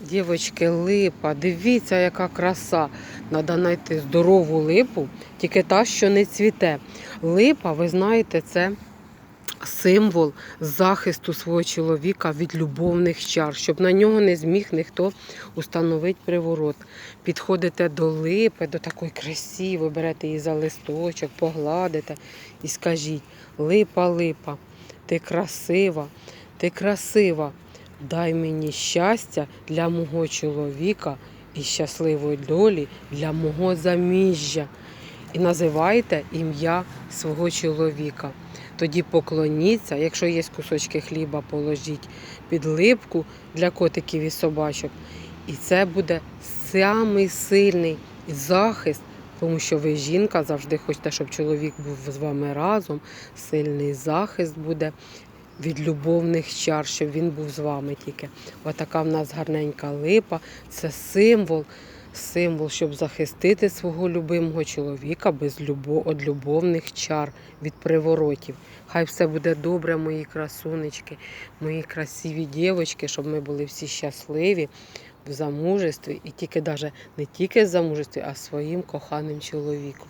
Дівочки, липа, дивіться, яка краса. Треба знайти здорову липу, тільки та, що не цвіте. Липа, ви знаєте, це символ захисту свого чоловіка від любовних чар, щоб на нього не зміг ніхто установити приворот. Підходите до липи, до такої красивої, берете її за листочок, погладите і скажіть: липа, липа, ти красива, ти красива. Дай мені щастя для мого чоловіка і щасливої долі для мого заміжжя. І називайте ім'я свого чоловіка. Тоді поклоніться, якщо є кусочки хліба, положіть під липку для котиків і собачок. І це буде самий сильний захист, тому що ви жінка завжди хочете, щоб чоловік був з вами разом. Сильний захист буде від любовних чар, щоб він був з вами тільки. Отака в нас гарненька липа. Це символ, символ, щоб захистити свого любимого чоловіка без любо, від любовних чар, від приворотів. Хай все буде добре, мої красунечки, мої красиві дівочки, щоб ми були всі щасливі в замужестві і тільки даже не тільки в замужестві, а своїм коханим чоловіком.